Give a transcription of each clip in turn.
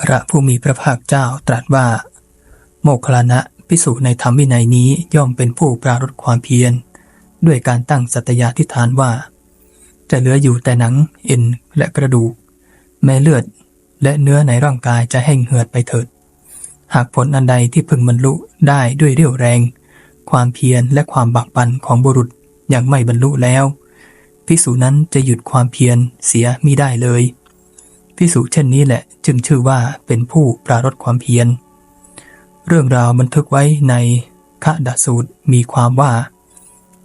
พระผู้มีพระภาคเจ้าตรัสว่า โมคลานะพิสูจในธรรมวินัยนี้ย่อมเป็นผู้ปรารถความเพียร ด้วยการตั้งสัตยาธิฐานว่า จะเหลืออยู่แต่หนังเอ็นและกระดูก แม้เลือดและเนื้อในร่างกายจะแห้งเหือดไปเถิด หากผลอันใดที่พึงบรรลุได้ด้วยเรี่ยวแรง ความเพียรและความบักบันของบุรุษยังไม่บรรลุแล้วพิสูจนั้นจะหยุดความเพียรเสียมิได้เลย พิสูจเช่นนี้แหละ จึงชื่อว่าเป็นผู้ปรารถความเพียร เรื่องราวบันทึกไว้ในขะดสูตรมีความว่า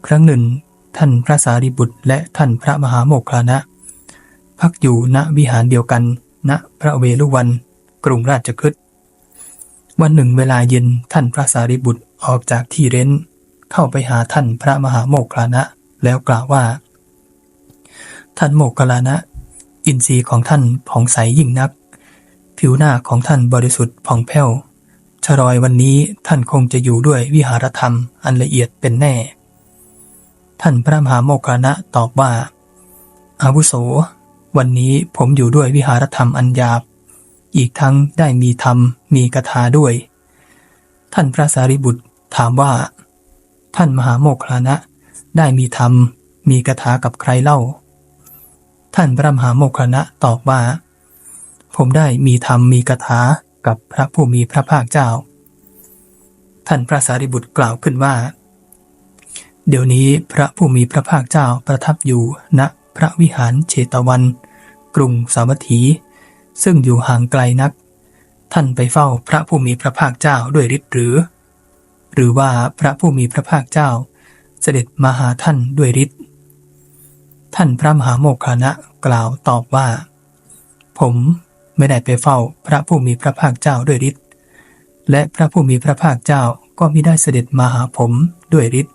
ครั้งหนึ่ง ท่านพระสารีบุตรและท่านพระมหาโมคคลานะ พักอยู่ณวิหารเดียวกัน ณพระเวลุวัน กรุงราชคฤห์วันหนึ่งเวลาเย็นท่านพระสารีบุตรออกจากที่เร้น เข้าไปหาท่านพระมหาโมคคลานะ แล้วกล่าวว่า ท่านโมคคลานะ อินทรีย์ของท่านผ่องใสยิ่งนัก ผิวหน้าของท่านบริสุทธิ์ผ่องแผ้วชรอยวันนี้ท่านคงจะอยู่ด้วยวิหารธรรมอันละเอียดเป็นแน่ ท่านพระมหาโมคคานะตอบว่า อาวุโส วันนี้ผมอยู่ด้วยวิหารธรรมอันหยาบ อีกทั้งได้มีธรรมมีกถาด้วย ท่านพระสารีบุตรถามว่า ท่านมหาโมคคานะได้มีธรรมมีกถากับใครเล่า ท่านพระมหาโมคคลานะตอบว่า ผมได้มีธรรมมีกถากับพระผู้มีพระภาคเจ้า ท่านพระสารีบุตรกล่าวขึ้นว่า เดี๋ยวนี้พระผู้มีพระภาคเจ้าประทับอยู่ณพระวิหารเชตวัน กรุงสาวัตถี ซึ่งอยู่ห่างไกลนัก ท่านไปเฝ้าพระผู้มีพระภาคเจ้าด้วยฤทธิ์หรือ หรือว่าพระผู้มีพระภาคเจ้าเสด็จมาหาท่านด้วยฤทธิ์ ท่านพระมหาโมคคานะกล่าวตอบว่า ผมไม่ได้ไปเฝ้าพระผู้มีพระภาคเจ้าด้วยฤทธิ์และพระผู้มีพระภาคเจ้าก็ไม่ได้เสด็จมาหาผมด้วยฤทธิ์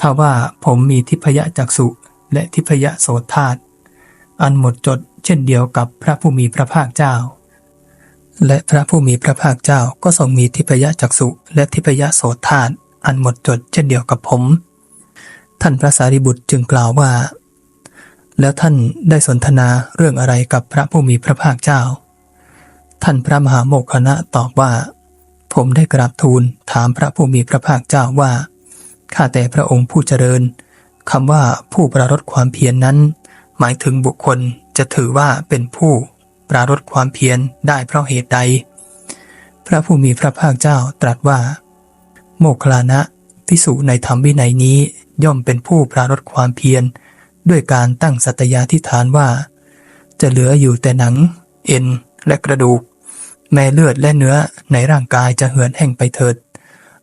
ถ้าว่าผมมีทิพยจักษุและทิพยโสธาตอันหมดจดเช่นเดียวกับพระผู้มีพระภาคเจ้า และพระผู้มีพระภาคเจ้าก็ทรงมีทิพยจักษุและทิพยโสธาตอันหมดจดเช่นเดียวกับผม ท่านพระสารีบุตรจึงกล่าวว่า แล้วท่านได้สนทนาเรื่องอะไรกับพระผู้มีพระภาคเจ้า ท่านพระมหาโมคคณะตอบว่า ผมได้กราบทูลถามพระผู้มีพระภาคเจ้าว่า ข้าแต่พระองค์ผู้เจริญคำว่าผู้ปรารถความเพียรนนั้น หมายถึงบุคคลจะถือว่าเป็นผู้ปรารถความเพียรได้เพราะเหตุใด พระผู้มีพระภาคเจ้าตรัสว่า โมคคลานะพิสูในธรรมวินัยนี้ย่อมเป็นผู้ปรารถความเพียร ด้วยการตั้งสัตยาธิฐานว่า จะเหลืออยู่แต่หนัง เอ็น และกระดูก แม้เลือดและเนื้อในร่างกายจะเหือดแห้งไปเถิด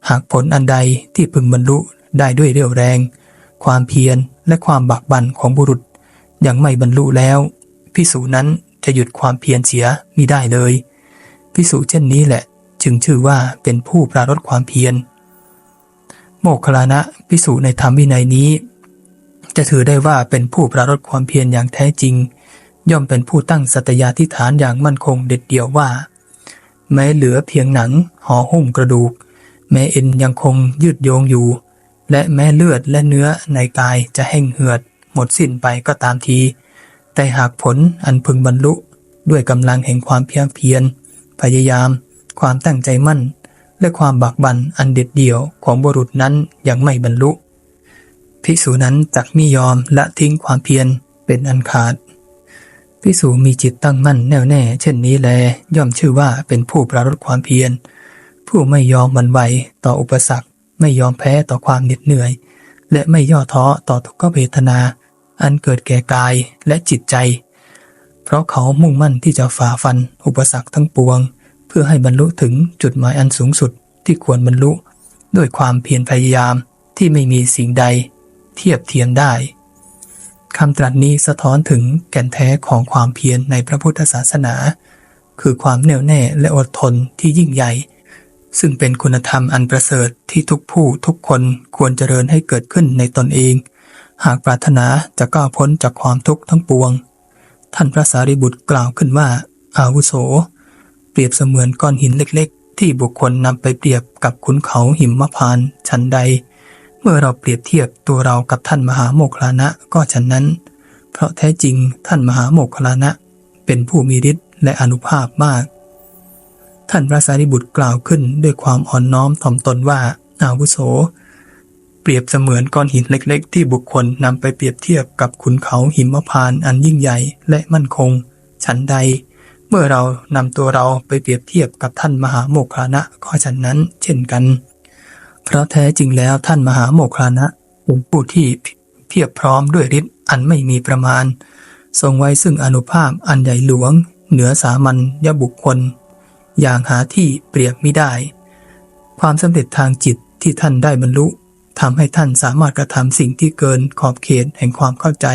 หากผลอันใดที่พึงบรรลุได้ด้วยเรี่ยวแรง ความเพียรและความบักบั่นของบุรุษ ยังไม่บรรลุแล้วพิสูจนั้นจะหยุดความเพียรเสียมิได้เลยพิสูจเช่นนี้แหละ จึงชื่อว่าเป็นผู้ปรารถความเพียรโมคคลานะพิสูจในธรรมวินัยนี้ จะถือได้ว่าเป็นผู้ปรารถความเพียรอย่างแท้จริง ย่อมเป็นผู้ตั้งสัตยาธิฐานอย่างมั่นคงเด็ดเดี่ยวว่า แม้เหลือเพียงหนังห่อหุ้มกระดูก แม้เอ็นยังคงยืดโยงอยู่ และแม้เลือดและเนื้อในกายจะแห้งเหือด หมดสิ้นไปก็ตามที แต่หากผลอันพึงบรรลุด้วยกำลังแห่งความเพียรเพียร พยายาม ความตั้งใจมั่น และความบักบั่นอันเด็ดเดี่ยวของบุรุษนั้นยังไม่บรรลุ ภิกษุนั้นจักมิยอมละทิ้งความเพียรเป็นอันขาดภิกษุมีจิตตั้งมั่นแน่วแน่ เช่นนี้แล ย่อมชื่อว่าเป็นผู้ปรารถความเพียร ผู้ไม่ยอมมันไหวต่ออุปสรรค ไม่ยอมแพ้ต่อความเหน็ดเหนื่อย และไม่ย่อท้อต่อทุกขเวทนา อันเกิดแก่กายและจิตใจ เพราะเขามุ่งมั่นที่จะฝ่าฟันอุปสรรคทั้งปวง เพื่อให้บรรลุถึงจุดหมายอันสูงสุดที่ควรบรรลุ ด้วยความเพียรพยายามที่ไม่มีสิ่งใด เทียบเทียมได้คำตรัสนี้สะท้อนถึงแก่นแท้ของความเพียรในพระพุทธศาสนา คือความแน่วแน่และอดทนที่ยิ่งใหญ่ ซึ่งเป็นคุณธรรมอันประเสริฐที่ทุกผู้ทุกคนควรเจริญให้เกิดขึ้นในตนเอง หากปรารถนาจะก้าวพ้นจากความทุกข์ทั้งปวง ท่านพระสารีบุตรกล่าวขึ้นว่า อาวุโส เปรียบเสมือนก้อนหินเล็กๆ ที่บุคคลนำไปเปรียบกับขุนเขาหิมพานชั้นใด เมื่อเราเปรียบเทียบตัวเรากับท่านมหาโมคลานะก็ฉันนั้น เพราะแท้จริงท่านมหาโมคลานะ เป็นผู้มีฤทธิ์และอนุภาพมาก ท่านพระสารีบุตรกล่าวขึ้นด้วยความอ่อนน้อมถ่อมตนว่าอาวุโส เปรียบเสมือนก้อนหินเล็กๆ ที่บุคคลนำไปเปรียบเทียบกับขุนเขาหิมพานอันยิ่งใหญ่และมั่นคง ฉันใด เมื่อเรานำตัวเราไปเปรียบเทียบกับท่านมหาโมคลานะก็ฉันนั้น เช่นกัน เพราะแท้จริงแล้วท่านมหาโมคลานะเป็นผู้ที่เพียบพร้อมด้วยฤทธิ์อันไม่มีประมาณ ทรงไว้ซึ่งอนุภาพอันใหญ่หลวง เหนือสามัญยบุคคล อย่างหาที่เปรียบไม่ได้ ความสำเร็จทางจิตที่ท่านได้บรรลุทำให้ท่านสามารถกระทำสิ่งที่เกินขอบเขตแห่งความเข้าใจ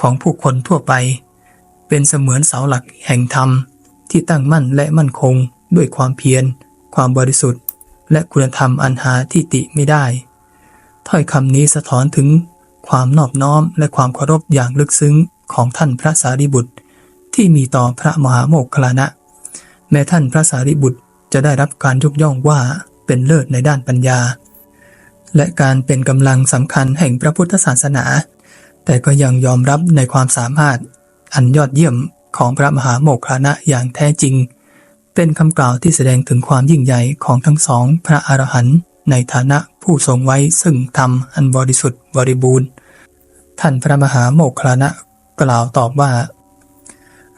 ของผู้คนทั่วไป เป็นเสมือนเสาหลักแห่งธรรม ที่ตั้งมั่นและมั่นคงด้วยความเพียร ความบริสุทธิ์ และคุณธรรมอันหาที่ติไม่ได้ ถ้อยคำนี้สะท้อนถึงความนอบน้อมและความเคารพอย่างลึกซึ้งของท่านพระสารีบุตร ที่มีต่อพระมหาโมคคลานะ แม้ท่านพระสารีบุตรจะได้รับการยกย่องว่าเป็นเลิศในด้านปัญญา และการเป็นกำลังสำคัญแห่งพระพุทธศาสนา แต่ก็ยังยอมรับในความสามารถอันยอดเยี่ยมของพระมหาโมคคลานะอย่างแท้จริง เป็นคำกล่าวที่แสดงถึงความยิ่งใหญ่ของทั้งสองพระอรหันต์ในฐานะผู้ทรงไว้ซึ่งธรรมอันบริสุทธิ์บริบูรณ์ ท่านพระมหาโมคคลานะกล่าวตอบว่า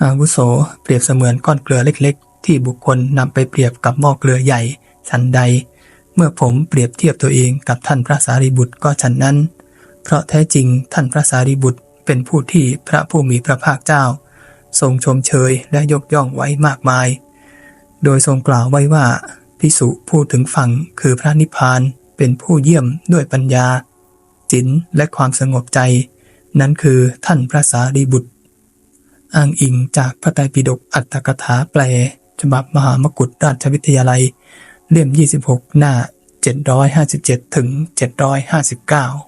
อาวุโสเปรียบเสมือนก้อนเกลือเล็กๆ ที่บุคคลนำไปเปรียบกับหม้อเกลือใหญ่ฉันใด เมื่อผมเปรียบเทียบตัวเองกับท่านพระสารีบุตรก็ฉันนั้น เพราะแท้จริงท่านพระสารีบุตรเป็นผู้ที่พระผู้มีพระภาคเจ้า ทรงชมเชยและยกย่องไว้มากมาย โดยทรงกล่าวไว้ว่าพิสุผู้ถึงฝั่งคือพระนิพพานเป็นผู้เยี่ยมด้วยปัญญาศีลและความสงบใจ นั้นคือท่านพระสารีบุตร อ้างอิงจากพระไตรปิฎกอัตถกถาแปล ฉบับมหามกุฏราชวิทยาลัย เล่ม 26 หน้า 757ถึง759